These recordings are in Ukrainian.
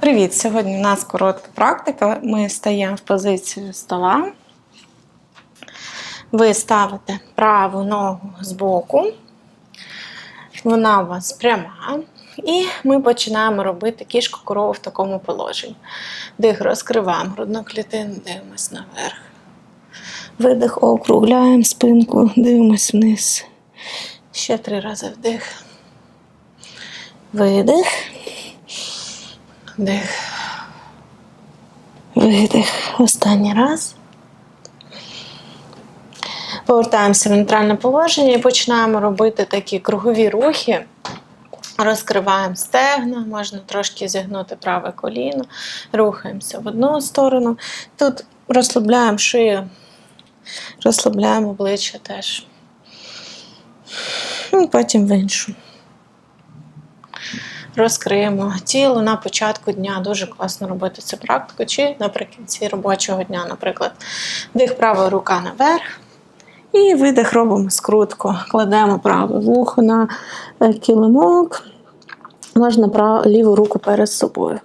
Привіт! Сьогодні у нас коротка практика. Ми стаємо в позицію стола. Ви ставите праву ногу збоку, вона у вас пряма. І ми починаємо робити кішку корову в такому положенні. Дих розкриваємо грудну клітину, дивимось наверх. Видих, округляємо спинку, дивимось вниз. Ще три рази вдих. Видих. Вдих. Видих. Останній раз. Повертаємося в нейтральне положення і починаємо робити такі кругові рухи. Розкриваємо стегна, можна трошки зігнути праве коліно, рухаємося в одну сторону. Тут розслабляємо шию, розслабляємо обличчя теж. І потім в іншу. Розкриємо тіло на початку дня. Дуже класно робити цю практику, чи наприкінці робочого дня, наприклад, вдих правою рука наверх. І видих робимо скрутку. Кладемо праве вухо на е, килимок. Можна прав... ліву руку перед собою.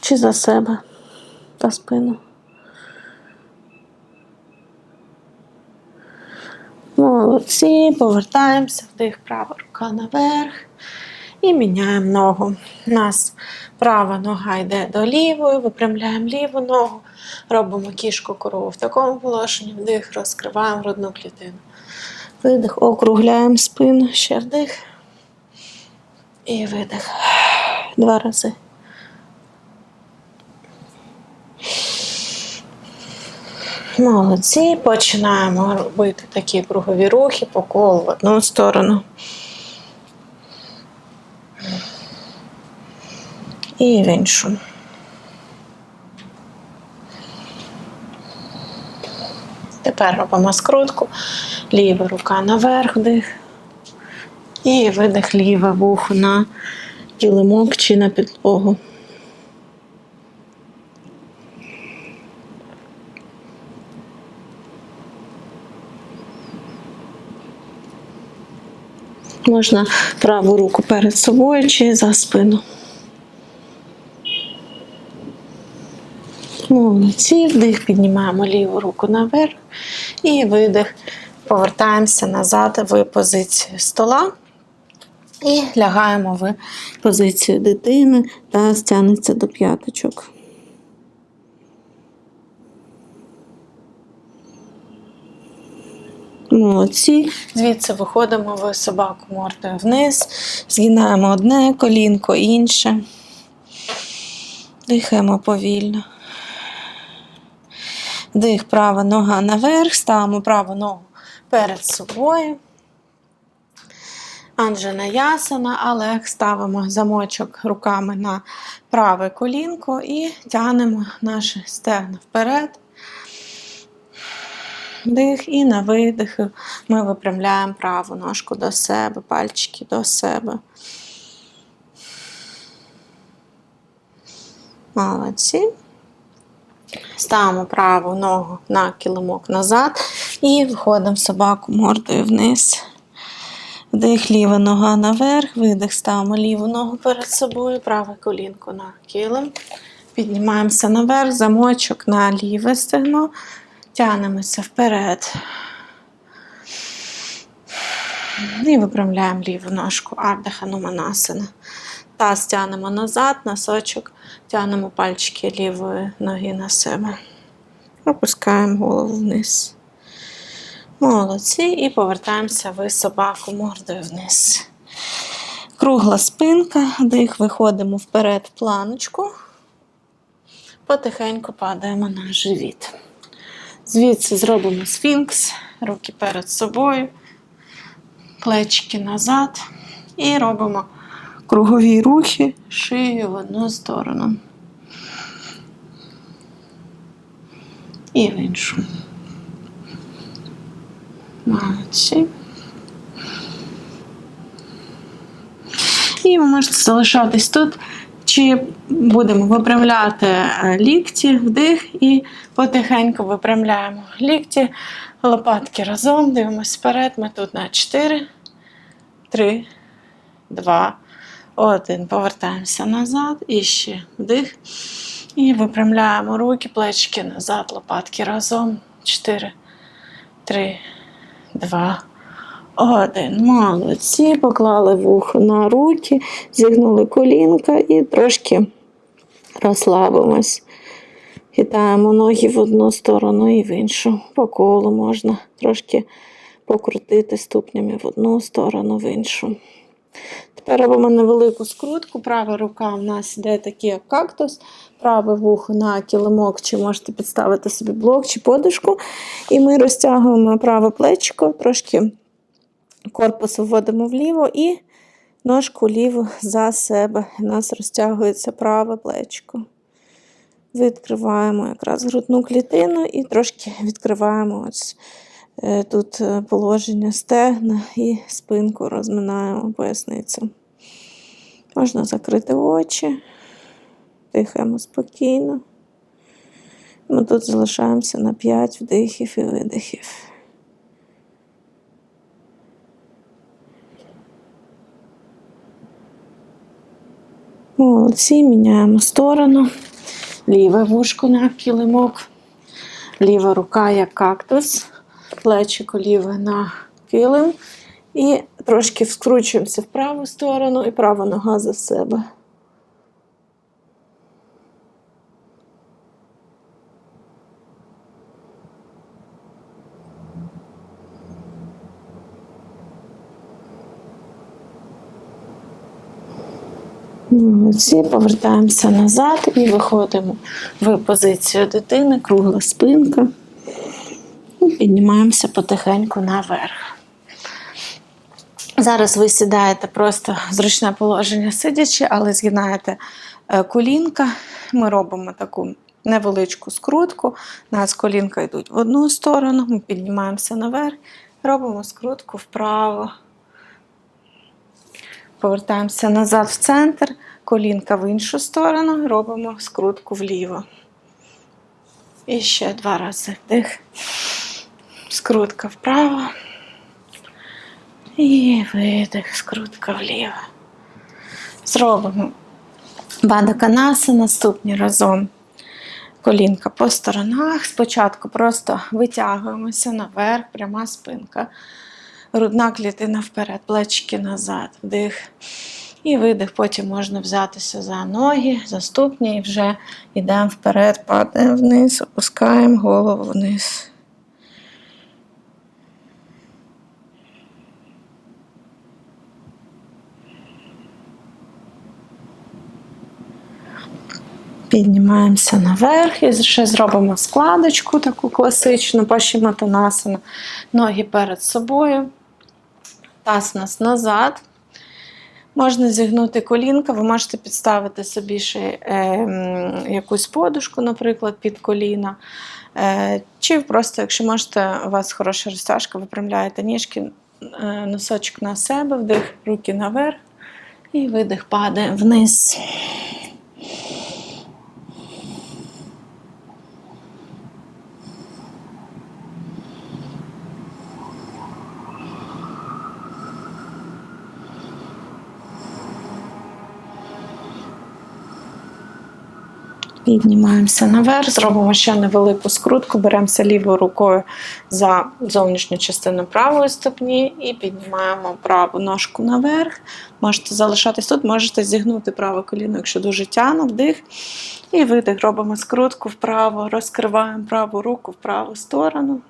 Чи за себе та спину. Молодці, повертаємося, вдих, права рука наверх. І міняємо ногу. У нас права нога йде до лівої, випрямляємо ліву ногу, робимо кішку корову в такому положенні, вдих, розкриваємо грудну клітину. Видих, округляємо спину, ще вдих. І видих. Два рази. Молодці. Починаємо робити такі кругові рухи по колу в одну сторону. І в іншу. Тепер робимо скрутку. Ліва рука наверх, вдих. І видих ліве вухо на килимок чи на підлогу. Можна праву руку перед собою чи за спину. Молодці, вдих, піднімаємо ліву руку наверх і видих. Повертаємося назад в позицію стола і лягаємо в позицію дитини та стягнеться до п'яточок. Молодці. Звідси виходимо в собаку мордою вниз, згинаємо одне колінко, інше. Дихаємо повільно. Дих, права нога наверх, ставимо праву ногу перед собою. Анджена ясана, але ставимо замочок руками на праве колінко і тягнемо наші стегна вперед. Дих і на видиху ми випрямляємо праву ножку до себе, пальчики до себе. Молодці. Ставимо праву ногу на килимок назад і виходимо в собаку мордою вниз. Вдих, ліва нога наверх, видих, ставимо ліву ногу перед собою, праве колінко на килим. Піднімаємося наверх, замочок на ліве стегно, тягнемося вперед. І випрямляємо ліву ножку Ардha Хануманасана. Таз тягнемо назад, носочок, тягнемо пальчики лівої ноги на себе. Опускаємо голову вниз. Молодці. І повертаємося в собаку мордою вниз. Кругла спинка, дих, виходимо вперед планочку. Потихеньку падаємо на живіт. Звідси зробимо сфінкс, руки перед собою, плечики назад. І робимо кругові рухи шию в одну сторону. І в іншу. Молодці. І ви можете залишатись тут, чи будемо випрямляти е, лікті, вдих і потихеньку випрямляємо лікті, лопатки разом, дивимося вперед. Ми тут на 4, 3, 2, Один. Повертаємося назад. І ще вдих. І випрямляємо руки, плечики назад, лопатки разом. Чотири, три, два, один. Молодці. Поклали вухо на руки, зігнули колінка і трошки розслабимось. Хитаємо ноги в одну сторону і в іншу. По колу можна трошки покрутити ступнями в одну сторону, в іншу. Тепер робимо невелику скрутку. Права рука в нас йде такий, як кактус, праве вухо на килимок, чи можете підставити собі блок чи подушку. І ми розтягуємо праве плечко, трошки корпус вводимо вліво і ножку ліву за себе. У нас розтягується праве плечко. Відкриваємо якраз грудну клітину і трошки відкриваємо ось тут е, положення стегна і спинку розминаємо поясницю. Можна закрити очі, дихаємо спокійно. Ми тут залишаємося на 5 вдихів і видихів. Молодці, міняємо сторону. Ліве вушко на килимок, ліва рука як кактус, плечико ліве на килим. І трошки вкручуємося в праву сторону і права нога за себе. Молодці, повертаємося назад і виходимо в позицію дитини, кругла спинка. Піднімаємося потихеньку наверх. Зараз ви сідаєте просто зручне положення сидячи, але згинаєте е, колінка. Ми робимо таку невеличку скрутку. У нас колінка йдуть в одну сторону, ми піднімаємося наверх, робимо скрутку вправо. Повертаємося назад в центр, колінка в іншу сторону, робимо скрутку вліво. І ще два рази вдих. Скрутка вправо. І видих, скрутка вліво. Зробимо бадаканаса наступні разом. Колінка по сторонах. Спочатку просто витягуємося наверх, пряма спинка. Грудна клітина вперед, плечики назад, вдих. І видих. Потім можна взятися за ноги, за ступні і вже йдемо вперед, падаємо вниз, опускаємо голову вниз. Піднімаємося наверх і ще зробимо складочку таку класичну, пашіматанасану. Ноги перед собою. Таз нас назад. Можна зігнути колінка, ви можете підставити собі ще е, якусь подушку, наприклад, під коліна. Е, чи просто, якщо можете, у вас хороша розтяжка, випрямляєте ніжки, е, носочок на себе, вдих, руки наверх і видих падає вниз. Піднімаємося наверх, зробимо ще невелику скрутку, беремося лівою рукою за зовнішню частину правої ступні і піднімаємо праву ножку наверх. Можете залишатись тут, можете зігнути праве коліно, якщо дуже тяне, вдих. І видих. Робимо скрутку вправо, розкриваємо праву руку в праву сторону.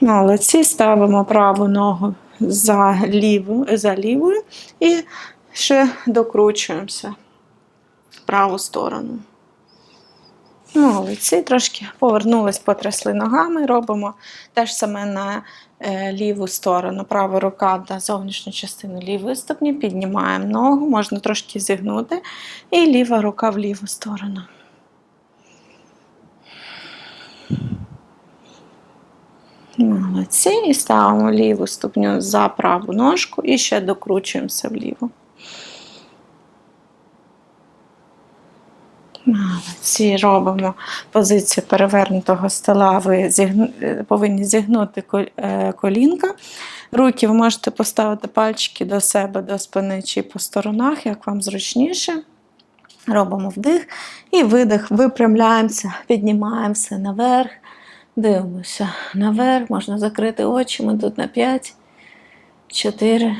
Молодці, ставимо праву ногу за ліву, за лівою і ще докручуємося в праву сторону. Молодці, трошки повернулись, потрясли ногами, робимо те ж саме на е, ліву сторону. Права рука на зовнішню частину лівої ступні, піднімаємо ногу, можна трошки зігнути, і ліва рука в ліву сторону. Молодці. І ставимо ліву ступню за праву ножку і ще докручуємося вліво. Молодці, робимо позицію перевернутого стола. Ви зігну... е, повинні зігнути е, колінка. Руки ви можете поставити пальчики до себе, до спини чи по сторонах, як вам зручніше. Робимо вдих і видих, випрямляємося, піднімаємося наверх, дивимося наверх, можна закрити очі. Ми тут на 5, 4,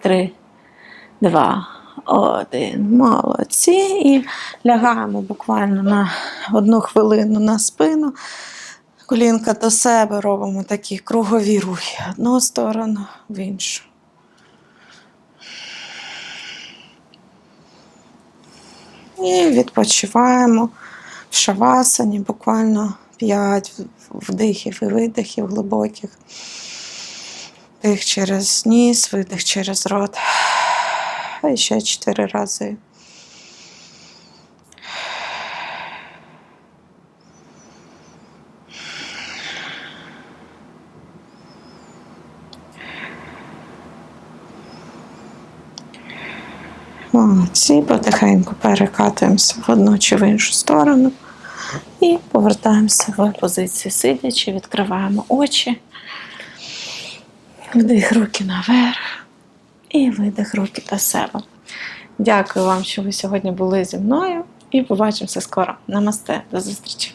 3, 2, 1. Молодці. І лягаємо буквально на одну хвилину на спину. Колінка до себе робимо такі кругові рухи. Одну сторону, в іншу. І відпочиваємо в шавасані буквально 5 вдихів і видихів глибоких. Вдих через ніс, видих через рот. І ще 4 рази. Молодці, потихеньку перекатуємося в одну чи в іншу сторону і повертаємося в позицію сидячи, відкриваємо очі, вдих руки наверх і видих руки до себе. Дякую вам, що ви сьогодні були зі мною, і побачимося скоро. Намасте, до зустрічі!